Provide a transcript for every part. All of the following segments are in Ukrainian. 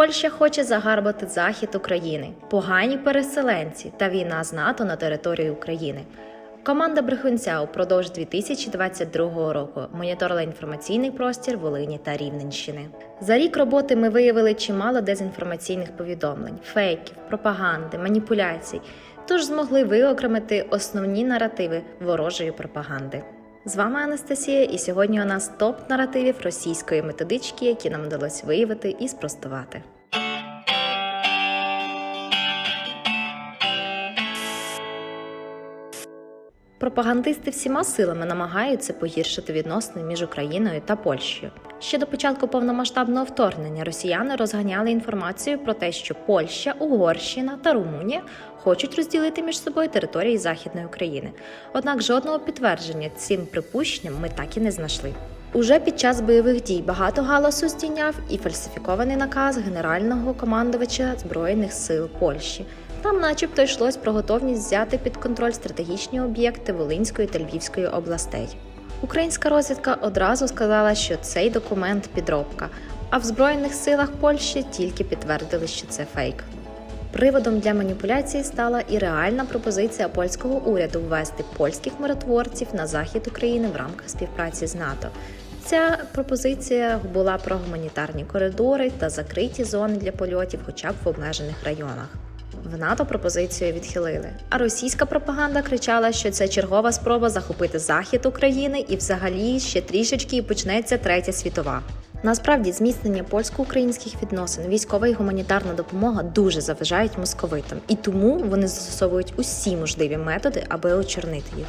Польща хоче загарбати захід України, погані переселенці та війна з НАТО на території України. Команда Брехунця упродовж 2022 року моніторила інформаційний простір Волині та Рівненщини. За рік роботи ми виявили чимало дезінформаційних повідомлень, фейків, пропаганди, маніпуляцій, тож змогли виокремити основні наративи ворожої пропаганди. З вами Анастасія, і сьогодні у нас топ наративів російської методички, які нам вдалося виявити і спростувати. Пропагандисти всіма силами намагаються погіршити відносини між Україною та Польщею. Ще до початку повномасштабного вторгнення росіяни розганяли інформацію про те, що Польща, Угорщина та Румунія хочуть розділити між собою території Західної України. Однак жодного підтвердження цим припущенням ми так і не знайшли. Уже під час бойових дій багато галасу здійняв і фальсифікований наказ генерального командувача збройних сил Польщі. Там, начебто, йшлось про готовність взяти під контроль стратегічні об'єкти Волинської та Львівської областей. Українська розвідка одразу сказала, що цей документ підробка, а в Збройних силах Польщі тільки підтвердили, що це фейк. Приводом для маніпуляції стала і реальна пропозиція польського уряду ввести польських миротворців на захід України в рамках співпраці з НАТО. Ця пропозиція була про гуманітарні коридори та закриті зони для польотів, хоча б в обмежених районах. В НАТО пропозицію відхилили. А російська пропаганда кричала, що це чергова спроба захопити захід України і взагалі ще трішечки і почнеться третя світова. Насправді, зміцнення польсько-українських відносин, військова і гуманітарна допомога дуже заважають московитам, і тому вони застосовують усі можливі методи, аби очорнити їх.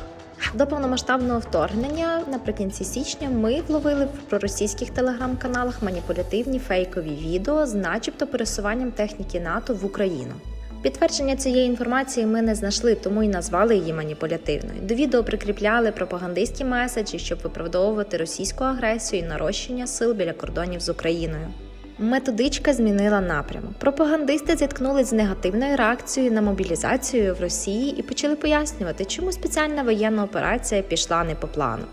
До повномасштабного вторгнення наприкінці січня ми вловили в проросійських телеграм-каналах маніпулятивні фейкові відео з, начебто, пересуванням техніки НАТО в Україну. Підтвердження цієї інформації ми не знайшли, тому й назвали її маніпулятивною. До відео прикріпляли пропагандистські меседжі, щоб виправдовувати російську агресію і нарощення сил біля кордонів з Україною. Методичка змінила напрямок. Пропагандисти зіткнулись з негативною реакцією на мобілізацію в Росії і почали пояснювати, чому спеціальна воєнна операція пішла не по плану.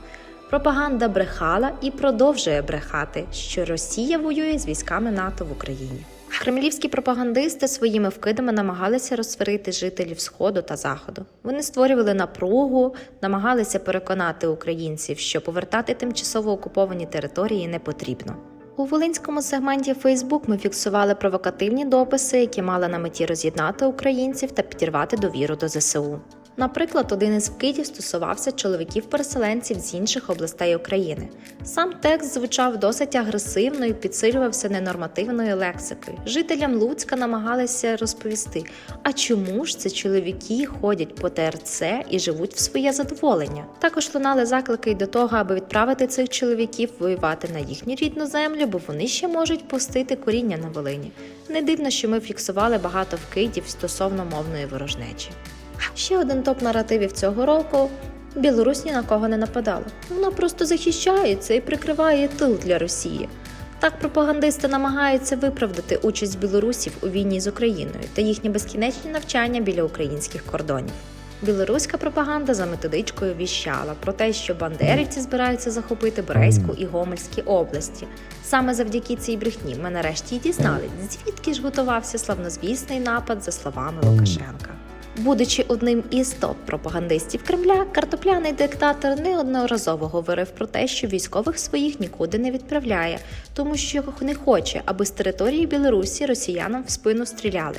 Пропаганда брехала і продовжує брехати, що Росія воює з військами НАТО в Україні. Кремлівські пропагандисти своїми вкидами намагалися розсварити жителів Сходу та Заходу. Вони створювали напругу, намагалися переконати українців, що повертати тимчасово окуповані території не потрібно. У волинському сегменті Facebook ми фіксували провокативні дописи, які мали на меті роз'єднати українців та підірвати довіру до ЗСУ. Наприклад, один із вкидів стосувався чоловіків-переселенців з інших областей України. Сам текст звучав досить агресивно і підсилювався ненормативною лексикою. Жителям Луцька намагалися розповісти, а чому ж це чоловіки ходять по ТРЦ і живуть в своє задоволення. Також лунали заклики й до того, аби відправити цих чоловіків воювати на їхню рідну землю, бо вони ще можуть пустити коріння на Волині. Не дивно, що ми фіксували багато вкидів стосовно мовної ворожнечі. Ще один топ наративів цього року. Білорусь ні на кого не нападала. Вона просто захищається і прикриває тил для Росії. Так пропагандисти намагаються виправдати участь білорусів у війні з Україною та їхні безкінечні навчання біля українських кордонів. Білоруська пропаганда за методичкою віщала про те, що бандерівці збираються захопити Брейську і Гомельські області. Саме завдяки цій брехні ми нарешті й дізнались, звідки ж готувався славнозвісний напад за словами Лукашенка. Будучи одним із топ-пропагандистів Кремля, картопляний диктатор неодноразово говорив про те, що військових своїх нікуди не відправляє, тому що не хоче, аби з території Білорусі росіянам в спину стріляли.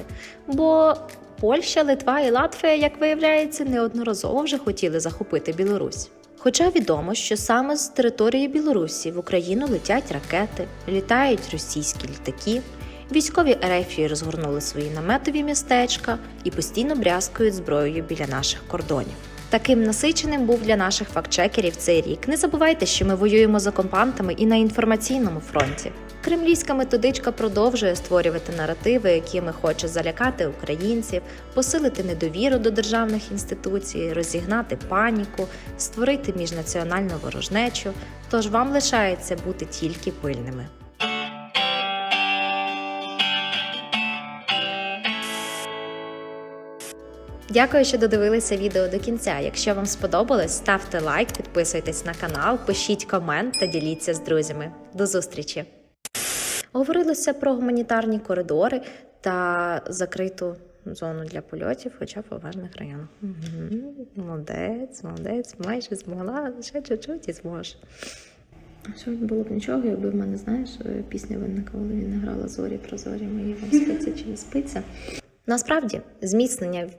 Бо Польща, Литва і Латвія, як виявляється, неодноразово вже хотіли захопити Білорусь. Хоча відомо, що саме з території Білорусі в Україну летять ракети, літають російські літаки. Військові Ерефії розгорнули свої наметові містечка і постійно брязкають зброєю біля наших кордонів. Таким насиченим був для наших фактчекерів цей рік. Не забувайте, що ми воюємо з окупантами і на інформаційному фронті. Кремлівська методичка продовжує створювати наративи, якими хоче залякати українців, посилити недовіру до державних інституцій, розігнати паніку, створити міжнаціональну ворожнечу. Тож вам лишається бути тільки пильними. Дякую, що додивилися відео до кінця. Якщо вам сподобалось, ставте лайк, підписуйтесь на канал, пишіть комент та діліться з друзями. До зустрічі! Говорилося про гуманітарні коридори та закриту зону для польотів, хоча б в обмежених районах. Угу. Молодець, молодець, майже змогла, ще чуть-чуть і зможеш. Що було б нічого, якби в мене, знаєш, пісня виникла, коли він грала зорі про зорі мої вам спиться чи не спиться. Насправді, зміцнення.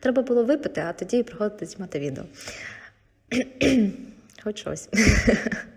Треба було випити, а тоді приходити знімати відео. Хоч щось.